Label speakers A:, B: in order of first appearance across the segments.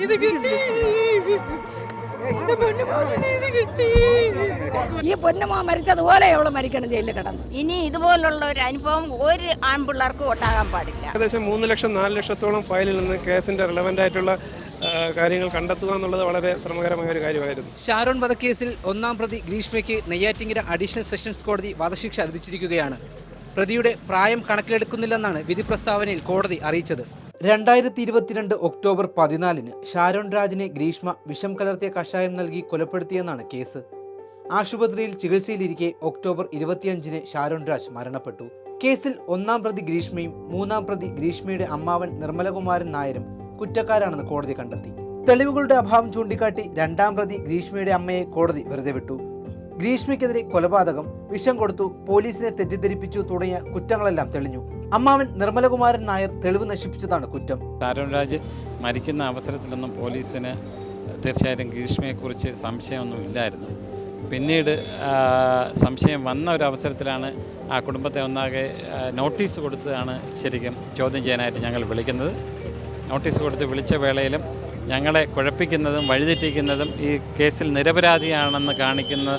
A: കിട്ടി. നീതി കിട്ടി.
B: ഈ പൊന്നുമോ മരിച്ചതുപോലെ അവൾ മരിക്കണം ജയിലിൽ കിടന്നു.
C: ഇനി ഇതുപോലുള്ള ഒരു അനുഭവം ഒരു ആൺപിള്ളേർക്കും ഒട്ടാകാൻ പാടില്ല.
D: ഏകദേശം മൂന്ന് ലക്ഷം നാല് ലക്ഷത്തോളം ഫയലിൽ നിന്ന് കേസിന്റെ റിലവന്റ് ആയിട്ടുള്ള കാര്യങ്ങൾ കണ്ടെത്തുക എന്നുള്ളത് വളരെ ശ്രമകരമായ ഒരു കാര്യമായിരുന്നു.
E: ഷാരോൺ വധക്കേസിൽ ഒന്നാം പ്രതി ഗ്രീഷ്മയ്ക്ക് നെയ്യാറ്റിങ്കര അഡീഷണൽ സെഷൻസ് കോടതി വധശിക്ഷ വിധിച്ചിരിക്കുകയാണ് പ്രതിയുടെ പ്രായം കണക്കിലെടുക്കുന്നില്ലെന്നാണ് വിധി പ്രസ്താവനയിൽ കോടതി അറിയിച്ചത്. രണ്ടായിരത്തി ഇരുപത്തിരണ്ട് ഒക്ടോബർ പതിനാലിന് ഷാരോൺ രാജിനെ ഗ്രീഷ്മ വിഷം കലർത്തിയ കഷായം നൽകി കൊലപ്പെടുത്തിയെന്നാണ് കേസ്. ആശുപത്രിയിൽ ചികിത്സയിലിരിക്കെ ഒക്ടോബർ ഇരുപത്തിയഞ്ചിന് ഷാരോൺ രാജ് മരണപ്പെട്ടു. കേസിൽ ഒന്നാം പ്രതി ഗ്രീഷ്മയും മൂന്നാം പ്രതി ഗ്രീഷ്മയുടെ അമ്മാവൻ നിർമ്മലകുമാരൻ നായരും കുറ്റക്കാരാണെന്ന് കോടതി കണ്ടെത്തി. തെളിവുകളുടെ അഭാവം ചൂണ്ടിക്കാട്ടി രണ്ടാം പ്രതി ഗ്രീഷ്മയുടെ അമ്മയെ കോടതി വെറുതെ വിട്ടു. ഗ്രീഷ്മയ്ക്കെതിരെ കൊലപാതകം വിഷം കൊടുത്തു പോലീസിനെ തെറ്റിദ്ധരിപ്പിച്ചു തുടങ്ങിയ കുറ്റങ്ങളെല്ലാം തെളിഞ്ഞു. അമ്മാവൻ നിർമ്മലകുമാരൻ നായർ തെളിവ് നശിപ്പിച്ചതാണ് കുറ്റം.
F: ഷാരോൺ രാജ് മരിക്കുന്ന അവസരത്തിലൊന്നും പോലീസിന് തീർച്ചയായിട്ടും ഗ്രീഷ്മയെക്കുറിച്ച് സംശയമൊന്നും ഇല്ലായിരുന്നു. പിന്നീട് സംശയം വന്ന ഒരു അവസരത്തിലാണ് ആ കുടുംബത്തെ ഒന്നാകെ നോട്ടീസ് കൊടുത്തതാണ് ശരിക്കും ചോദ്യം ചെയ്യാനായിട്ട് ഞങ്ങൾ വിളിക്കുന്നത്. നോട്ടീസ് കൊടുത്ത് വിളിച്ച വേളയിലും ഞങ്ങളെ കുഴപ്പിക്കുന്നതും വഴിതെറ്റിക്കുന്നതും ഈ കേസിൽ നിരപരാധിയാണെന്ന് കാണിക്കുന്ന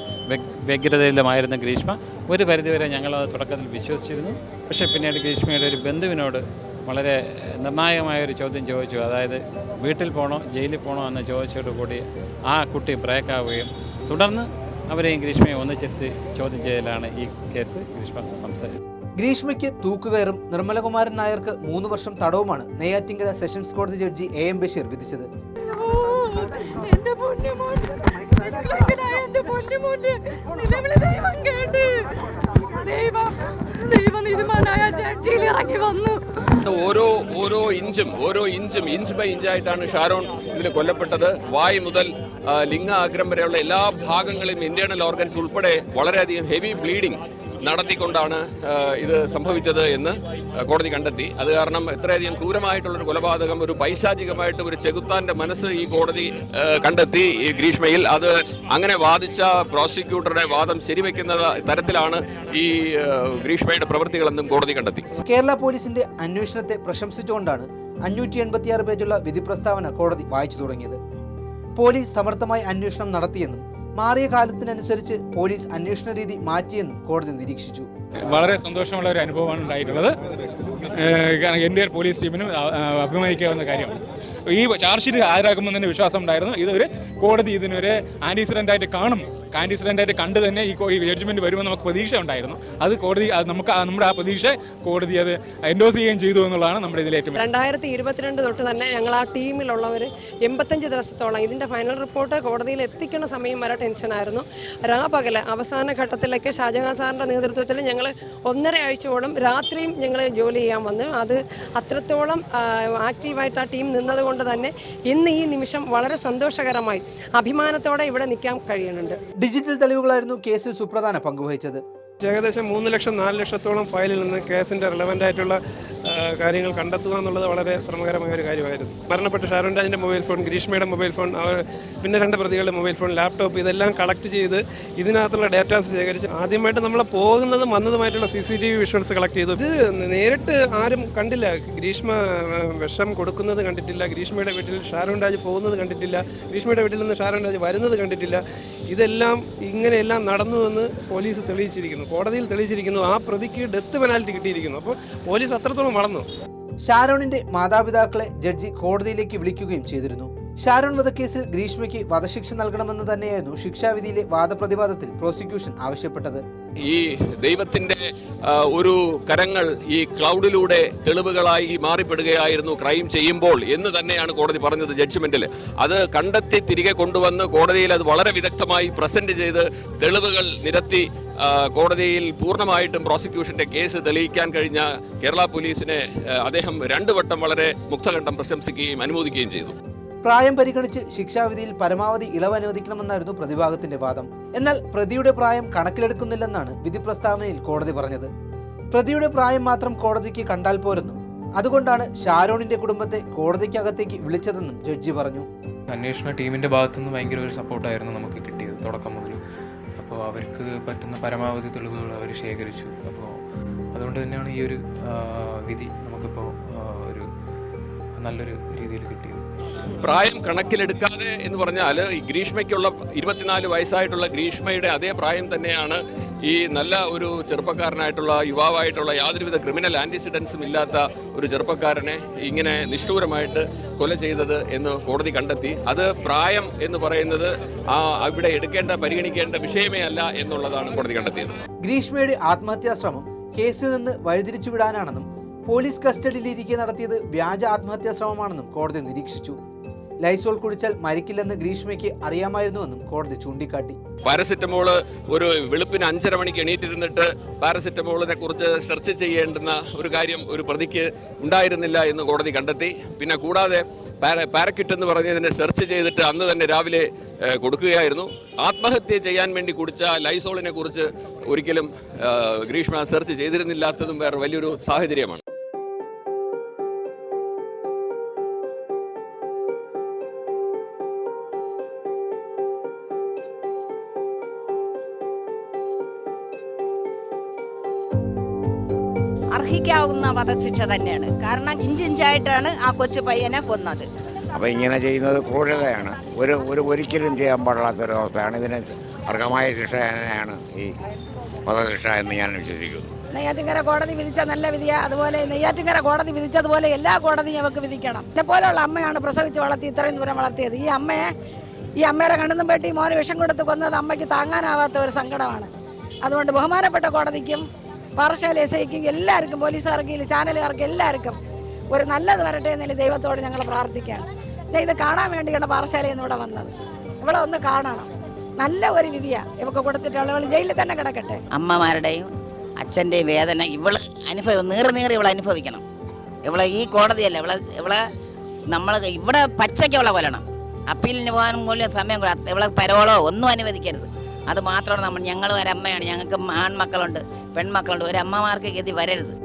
F: വ്യഗ്രതയിലുമായിരുന്നു ഗ്രീഷ്മ ഒരു പരിധിവരെ ഞങ്ങളത് തുടക്കത്തിൽ വിശ്വസിച്ചിരുന്നു. പക്ഷേ പിന്നീട് ഗ്രീഷ്മയുടെ ഒരു ബന്ധുവിനോട് വളരെ നിർണായകമായ ഒരു ചോദ്യം ചോദിച്ചു. അതായത് വീട്ടിൽ പോകണോ ജയിലിൽ പോകണോ എന്ന് ചോദിച്ചതോടുകൂടി ആ കുട്ടി ബ്രേക്കാവുകയും തുടർന്ന് അവരെയും ഗ്രീഷ്മയെ ഒന്നിച്ചിരുത്തി ചോദ്യം ചെയ്യലാണ് ഈ കേസ് ഗ്രീഷ്മ സംസാരിച്ചത്.
E: ഗ്രീഷ്മയ്ക്ക് തൂക്കുകയറും നിർമ്മലകുമാരൻ നായർക്ക് മൂന്ന് വർഷം തടവുമാണ് നെയ്യാറ്റിങ്കര സെഷൻസ് കോടതി ജഡ്ജി എ എം ബഷീർ വിധിച്ചത്.
A: ഇറങ്ങി വന്നു.
G: ഓരോ ഓരോ ഇഞ്ചും ഓരോ ഇഞ്ചും ഇഞ്ച് ബൈ ഇഞ്ചായിട്ടാണ് ഷാരോൺ ഇതിൽ കൊല്ലപ്പെട്ടത്. വായ് മുതൽ ലിംഗ ആഗ്രം വരെയുള്ള എല്ലാ ഭാഗങ്ങളിലും ഇന്റേണൽ ഓർഗൻസ് ഉൾപ്പെടെ വളരെയധികം ഹെവി ബ്ലീഡിംഗ് നടത്തിക്കൊണ്ടാണ് ഇത് സംഭവിച്ചത് എന്ന് കോടതി കണ്ടെത്തി. അത് കാരണം എത്രയധികം ക്രൂരമായിട്ടുള്ളൊരു കൊലപാതകം ഒരു പൈശാചികമായിട്ട് ഒരു ചെകുത്താന്റെ മനസ്സ് ഈ കോടതി കണ്ടെത്തി. ഈ ഗ്രീഷ്മയിൽ അത് അങ്ങനെ വാദിച്ച പ്രോസിക്യൂട്ടറുടെ വാദം ശരിവെക്കുന്ന തരത്തിലാണ് ഈ ഗ്രീഷ്മയുടെ പ്രവൃത്തികളെന്നും കോടതി കണ്ടെത്തി.
E: കേരള പോലീസിന്റെ അന്വേഷണത്തെ പ്രശംസിച്ചുകൊണ്ടാണ് അഞ്ഞൂറ്റി എൺപത്തിയാറ് പേജുള്ള വിധി പ്രസ്താവന കോടതി വായിച്ചു തുടങ്ങിയത്. പോലീസ് സമർത്ഥമായി അന്വേഷണം നടത്തിയെന്നും മാറിയ കാലത്തിനനുസരിച്ച് പോലീസ് അന്വേഷണ രീതി മാറ്റിയെന്നും കോടതി നിരീക്ഷിച്ചു.
H: വളരെ സന്തോഷമുള്ള ഒരു അനുഭവമാണ് ഉണ്ടായിട്ടുള്ളത്. എൻ കാരണം എന്റെ പോലീസ് ടീമിനും അഭിമാനിക്കാവുന്ന കാര്യമാണ്. ഈ ചാർജ് ഷീറ്റ് ഹാജരാക്കുമ്പോൾ തന്നെ വിശ്വാസം ഉണ്ടായിരുന്നു ഇതൊരു കോടതി ഇതിനൊരു ആന്റിസിഡന്റ് ആയിട്ട് കാണും. ആന്റിസിഡന്റ് ആയിട്ട് കണ്ട് തന്നെ ഈ ജഡ്ജ്മെന്റ് വരുമെന്ന് നമുക്ക് പ്രതീക്ഷ ഉണ്ടായിരുന്നു അത് കോടതി നമുക്ക് നമ്മുടെ ആ പ്രതീക്ഷ കോടതി അത് എൻഡോസ് ചെയ്യുകയും ചെയ്തു എന്നുള്ളതാണ് നമ്മുടെ ഇതിലെ ഏറ്റവും
B: രണ്ടായിരത്തി ഇരുപത്തിരണ്ട് തൊട്ട് തന്നെ ഞങ്ങൾ ആ ടീമിലുള്ളവർ എൺപത്തഞ്ച് ദിവസത്തോളം ഇതിന്റെ ഫൈനൽ റിപ്പോർട്ട് കോടതിയിൽ എത്തിക്കുന്ന സമയം വരെ ടെൻഷനായിരുന്നു രാപകൽ അവസാന ഘട്ടത്തിലൊക്കെ ഷാജഹാൻ സാറിന്റെ നേതൃത്വത്തിൽ ഞങ്ങൾ ഒന്നര ആഴ്ചയോളം രാത്രിയും ഞങ്ങൾ ജോലി ചെയ്യാൻ വന്നു. അത് അത്രത്തോളം ആക്റ്റീവായിട്ട് ആ ടീം നിന്നതുകൊണ്ട് തന്നെ ഇന്ന് ഈ നിമിഷം വളരെ സന്തോഷകരമായി അഭിമാനത്തോടെ ഇവിടെ നിൽക്കാൻ കഴിയുന്നുണ്ട്.
E: ഡിജിറ്റൽ തെളിവുകളായിരുന്നു കേസിൽ സുപ്രധാന പങ്കുവഹിച്ചത്
D: ഏകദേശം മൂന്ന് ലക്ഷം നാല് ലക്ഷത്തോളം ഫയലിൽ നിന്ന് കേസിന്റെ റിലവന്റ് ആയിട്ടുള്ള കാര്യങ്ങൾ കണ്ടെത്തുക എന്നുള്ളത് വളരെ ശ്രമകരമായ ഒരു കാര്യമായിരുന്നു. മരണപ്പെട്ട ഷാരോൺ മൊബൈൽ ഫോൺ ഗ്രീഷ്മയുടെ മൊബൈൽ ഫോൺ അവർ പിന്നെ രണ്ട് പ്രതികളുടെ മൊബൈൽ ഫോൺ ലാപ്ടോപ്പ് ഇതെല്ലാം കളക്ട് ചെയ്ത് ഇതിനകത്തുള്ള ഡേറ്റാസ് ശേഖരിച്ച് ആദ്യമായിട്ട് നമ്മൾ പോകുന്നതും വന്നതുമായിട്ടുള്ള C C T V visuals collect ചെയ്തു. ഇത് നേരിട്ട് ആരും കണ്ടില്ല. ഗ്രീഷ്മ വിഷം കൊടുക്കുന്നത് കണ്ടിട്ടില്ല. ഗ്രീഷ്മയുടെ വീട്ടിൽ ഷാരോൺ രാജ് പോകുന്നത് കണ്ടിട്ടില്ല. ഗ്രീഷ്മയുടെ വീട്ടിൽ നിന്ന് ഷാരോൺ രാജ് വരുന്നത് കണ്ടിട്ടില്ല. ഇതെല്ലാം ഇങ്ങനെയെല്ലാം നടന്നുവെന്ന് പോലീസ് തെളിയിച്ചിരിക്കുന്നു. കോടതിയിൽ തെളിയിച്ചിരിക്കുന്നു ആ പ്രതിക്ക് ഡെത്ത് പെനാൽറ്റി കിട്ടിയിരിക്കുന്നു. അപ്പോൾ പോലീസ് അത്രത്തോളം വളർന്നു.
E: ഷാരോണിന്റെ മാതാപിതാക്കളെ ജഡ്ജി കോടതിയിലേക്ക് വിളിക്കുകയും ചെയ്തിരുന്നു. ഷാരോൺ വധക്കേസിൽ ഗ്രീഷ്മയ്ക്ക് വധശിക്ഷ നൽകണമെന്ന് തന്നെയായിരുന്നു ശിക്ഷാവിധിയിലെ വാദപ്രതിവാദത്തിൽ പ്രോസിക്യൂഷൻ ആവശ്യപ്പെട്ടത്.
G: ഈ ദൈവത്തിന്റെ ഒരു കരങ്ങൾ ഈ ക്ലൗഡിലൂടെ തെളിവുകളായി മാറിപ്പെടുകയായിരുന്നു ക്രൈം ചെയ്യുമ്പോൾ എന്ന് തന്നെയാണ് കോടതി പറഞ്ഞത് ജഡ്ജ്മെന്റിൽ. അത് കണ്ടെത്തി തിരികെ കൊണ്ടുവന്ന് കോടതിയിൽ അത് വളരെ വിദഗ്ധമായി പ്രസന്റ് ചെയ്ത് തെളിവുകൾ നിരത്തി കോടതിയിൽ പൂർണമായിട്ടും പ്രോസിക്യൂഷന്റെ കേസ് തെളിയിക്കാൻ കഴിഞ്ഞ കേരള പോലീസിനെ അദ്ദേഹം രണ്ടു വട്ടം വളരെ മുക്തകണ്ഠം പ്രശംസിക്കുകയും അനുമോദിക്കുകയും ചെയ്തു.
E: പ്രായം പരിഗണിച്ച് ശിക്ഷാവിധിയിൽ പരമാവധി ഇളവ് അനുവദിക്കണമെന്നായിരുന്നു പ്രതിഭാഗത്തിന്റെ വാദം. എന്നാൽ പ്രതിയുടെ പ്രായം കണക്കിലെടുക്കുന്നില്ലെന്നാണ് വിധി പ്രസ്താവനയിൽ കോടതി പറഞ്ഞത്. പ്രതിയുടെ പ്രായം മാത്രം കോടതിക്ക് കണ്ടാൽ പോരെന്നും അതുകൊണ്ടാണ് ഷാരോണിന്റെ കുടുംബത്തെ കോടതിക്കകത്തേക്ക് വിളിച്ചതെന്നും ജഡ്ജി പറഞ്ഞു.
I: അന്വേഷണ ടീമിന്റെ ഭാഗത്തുനിന്ന് ഭയങ്കര ഒരു സപ്പോർട്ടായിരുന്നു നമുക്ക് കിട്ടിയത് തുടക്കം മുതൽ. അപ്പോൾ അവർക്ക് പറ്റുന്ന പരമാവധി തെളിവുകൾ അവർ ശേഖരിച്ചു. അപ്പോൾ അതുകൊണ്ട് തന്നെയാണ് ഈ ഒരു വിധി നല്ലൊരു രീതിയിൽ കിട്ടിയത്.
G: പ്രായം കണക്കിലെടുക്കാതെ എന്ന് പറഞ്ഞാൽ ഈ ഗ്രീഷ്മയ്ക്കുള്ള ഇരുപത്തിനാല് വയസ്സായിട്ടുള്ള ഗ്രീഷ്മയുടെ അതേ പ്രായം തന്നെയാണ് ഈ നല്ല ഒരു ചെറുപ്പക്കാരനായിട്ടുള്ള യുവാവായിട്ടുള്ള യാതൊരുവിധ ക്രിമിനൽ ആന്റിസിഡൻസും ഇല്ലാത്ത ഒരു ചെറുപ്പക്കാരനെ ഇങ്ങനെ നിഷ്ഠൂരമായിട്ട് കൊല ചെയ്തത് എന്ന് കോടതി കണ്ടെത്തി. അത് പ്രായം എന്ന് പറയുന്നത് ആ അവിടെ എടുക്കേണ്ട പരിഗണിക്കേണ്ട വിഷയമേ അല്ല എന്നുള്ളതാണ് കോടതി കണ്ടെത്തിയത്.
E: ഗ്രീഷ്മയുടെ ആത്മഹത്യാശ്രമം കേസിൽ നിന്ന് വഴിതിരിച്ചുവിടാനാണെന്നും പോലീസ് കസ്റ്റഡിയിലിരിക്കെ നടത്തിയത് വ്യാജ ആത്മഹത്യാ ശ്രമമാണെന്നും കോടതി നിരീക്ഷിച്ചു. ലൈസോൾ കുടിച്ചാൽ മരിക്കില്ലെന്ന് ഗ്രീഷ്മയ്ക്ക് അറിയാമായിരുന്നുവെന്നും കോടതി ചൂണ്ടിക്കാട്ടി.
G: പാരസെറ്റമോൾ ഒരു വെളുപ്പിന് അഞ്ചര മണിക്ക് എണീറ്റിരുന്നിട്ട് പാരസെറ്റമോളിനെ കുറിച്ച് സെർച്ച് ചെയ്യേണ്ടുന്ന ഒരു കാര്യം ഒരു പ്രതിക്ക് ഉണ്ടായിരുന്നില്ല എന്ന് കോടതി കണ്ടെത്തി. പിന്നെ കൂടാതെ പാര പാരക്കിറ്റ് എന്ന് പറഞ്ഞതിനെ സെർച്ച് ചെയ്തിട്ട് അന്ന് തന്നെ രാവിലെ കൊടുക്കുകയായിരുന്നു. ആത്മഹത്യ ചെയ്യാൻ വേണ്ടി കുടിച്ച ലൈസോളിനെ കുറിച്ച് ഒരിക്കലും ഗ്രീഷ്മ സെർച്ച് ചെയ്തിരുന്നില്ലാത്തതും വേറെ വലിയൊരു സാഹചര്യമാണ്.
C: അർഹിക്കാവുന്ന വധശിക്ഷ തന്നെയാണ്. കാരണം ഇഞ്ചിഞ്ചായിട്ടാണ് ആ കൊച്ചു പയ്യനെ കൊന്നത്.
J: അപ്പോൾ ഇങ്ങനെ ചെയ്യുന്നത് ക്രൂരതയാണ്. ഒരു ഒരു ഒരിക്കലും ചെയ്യാൻ പാടില്ലാത്ത ഒരു അവസ്ഥയാണ് ഇതിന് അർഹമായ ശിക്ഷ തന്നെയാണ് ഈ വധശിക്ഷ എന്ന് ഞാൻ വിശ്വസിക്കുന്നു.
A: നെയ്യാറ്റിൻകര കോടതി വിധിച്ച നല്ല വിധിയ. അതുപോലെ നെയ്യാറ്റിൻകര കോടതി വിധിച്ചതുപോലെ എല്ലാ കോടതിയും അവർക്ക് വിധിക്കണം. എന്നെ പോലെയുള്ള അമ്മയാണ് പ്രസവിച്ച് വളർത്തി ഇത്രയും ദൂരം വളർത്തിയത്. ഈ അമ്മയെ ഈ അമ്മയുടെ കണ്ണും പെട്ടി മോനെ വിഷം കൊടുത്ത് കൊന്നത് അമ്മയ്ക്ക് താങ്ങാനാവാത്ത ഒരു സങ്കടമാണ്. അതുകൊണ്ട് ബഹുമാനപ്പെട്ട കോടതിക്കും പാറശാല എസ് ഐക്കും എല്ലാവർക്കും പോലീസുകാർക്കും ചാനലുകാർക്കും എല്ലാവർക്കും ഒരു നല്ലത് വരട്ടെ എന്നതിൽ ദൈവത്തോട് ഞങ്ങൾ പ്രാർത്ഥിക്കുകയാണ്. ഞാൻ ഇത് കാണാൻ വേണ്ടിയാണ് പാറശാലയിൽ നിന്ന് ഇവിടെ വന്നത്. ഇവിടെ ഒന്ന് കാണണം. നല്ല ഒരു വിധിയാണ് ഇവക്ക് കൊടുത്തിട്ടുള്ള ഇവൾ ജയിലിൽ തന്നെ കിടക്കട്ടെ.
C: അമ്മമാരുടെയും അച്ഛന്റെയും വേദന ഇവൾ അനുഭവം നീറി നീറി ഇവളെ അനുഭവിക്കണം. ഇവളെ ഈ കോടതിയല്ല ഇവളെ ഇവളെ നമ്മൾ ഇവിടെ പച്ചയ്ക്ക് ഇവളെ കൊല്ലണം. അപ്പീലിന് പോകാനും പോലും സമയം കൂടെ ഇവളെ പരോളോ ഒന്നും അനുവദിക്കരുത്. അത് മാത്രമാണ് നമ്മൾ ഞങ്ങൾ ഒരമ്മയാണ് ഞങ്ങൾക്ക് ആൺമക്കളുണ്ട്. പെൺമക്കളുണ്ട്. ഒരു അമ്മമാർക്ക് ഗതി വരരുത്.